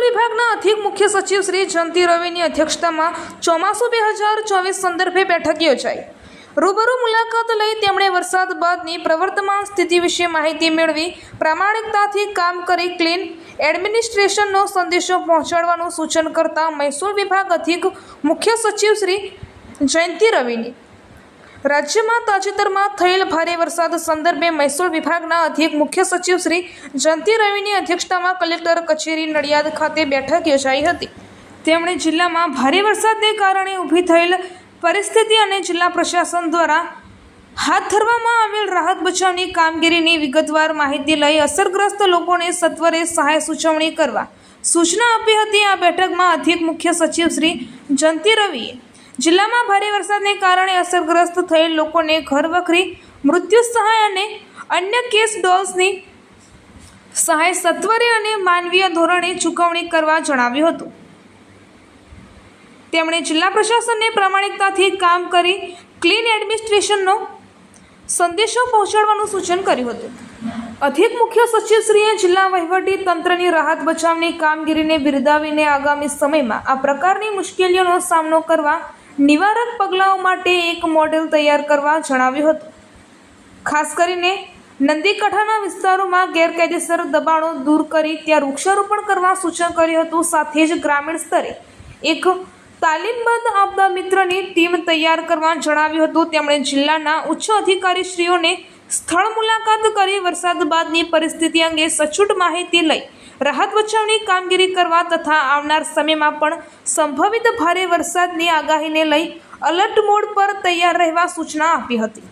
વિભાગના અધિક મુખ્ય સચિવ શ્રી જયંતિ રવિની અધ્યક્ષતામાં ચોમાસું બે હજાર ચોવીસ સંદર્ભે બેઠક યોજાઈ. રૂબરૂ મુલાકાત લઈ તેમણે વરસાદ બાદની પ્રવર્તમાન સ્થિતિ વિશે માહિતી મેળવી, પ્રામાણિકતાથી કામ કરી ક્લીન એડમિનિસ્ટ્રેશનનો સંદેશો પહોંચાડવાનું સૂચન કરતા મહેસૂલ વિભાગ અધિક મુખ્ય સચિવ શ્રી જયંતિ રવિની રાજ્યમાં તાજેતરમાં થયેલ ભારે વરસાદ સંદર્ભે મહેસૂલ વિભાગના અધિક મુખ્ય સચિવ શ્રી જયંતિ રવિની અધ્યક્ષતામાં કલેક્ટર કચેરી નડિયાદ ખાતે બેઠક યોજાઈ હતી. તેમણે જિલ્લામાં ભારે વરસાદને કારણે ઊભી થયેલ પરિસ્થિતિ અને જિલ્લા પ્રશાસન દ્વારા હાથ ધરવામાં આવેલ રાહત બચાવની કામગીરીની વિગતવાર માહિતી લઈ અસરગ્રસ્ત લોકોને સત્વરે સહાય સૂચવણી કરવા સૂચના આપી હતી. આ બેઠકમાં અધિક મુખ્ય સચિવ શ્રી જયંતિ રવિએ જિલ્લામાં ભારે વરસાદને કારણે અસરગ્રસ્ત થયેલ લોકોને ઘર વખરી મૃત્યુ સહાય અને અન્ય કેસ ડોલ્સની સહાય સત્વરે અને માનવીય ધોરણે ચૂકવણી કરવા જણાવ્યું હતું. તેમણે જિલ્લા પ્રશાસનને પ્રામાણિકતાથી કામ કરી ક્લીન એડમિનિસ્ટ્રેશનનો સંદેશો પહોંચાડવાનું સૂચન કર્યું હતું. અધિક મુખ્ય સચિવશ્રીએ જિલ્લા વહીવટી તંત્રની રાહત બચાવની કામગીરીને બિરદાવીને આગામી સમયમાં આ પ્રકારની મુશ્કેલીઓનો સામનો કરવા નિવારક પગલાઓ માટે એક મોડેલ તૈયાર કરવા જણાવ્યું હતું. ખાસ કરીને નંદીકાંઠાના વિસ્તારોમાં ગેરકાયદેસર દબાણો દૂર કરી ત્યાં વૃક્ષારોપણ કરવા સૂચન કર્યું હતું. સાથે જ ગ્રામીણ સ્તરે એક તાલીમબદ્ધ આપદા મિત્રની ટીમ તૈયાર કરવા જણાવ્યું હતું. તેમણે જિલ્લાના ઉચ્ચ અધિકારીશ્રીઓને સ્થળ મુલાકાત કરી વરસાદ બાદની પરિસ્થિતિ અંગે સચોટ માહિતી લઈ રાહત બચાવની કામગીરી કરવા તથા આવનાર સમયમાં પણ સંભવિત ભારે વરસાદની આગાહીને લઈ અલર્ટ મોડ પર તૈયાર રહેવા સૂચના આપી હતી.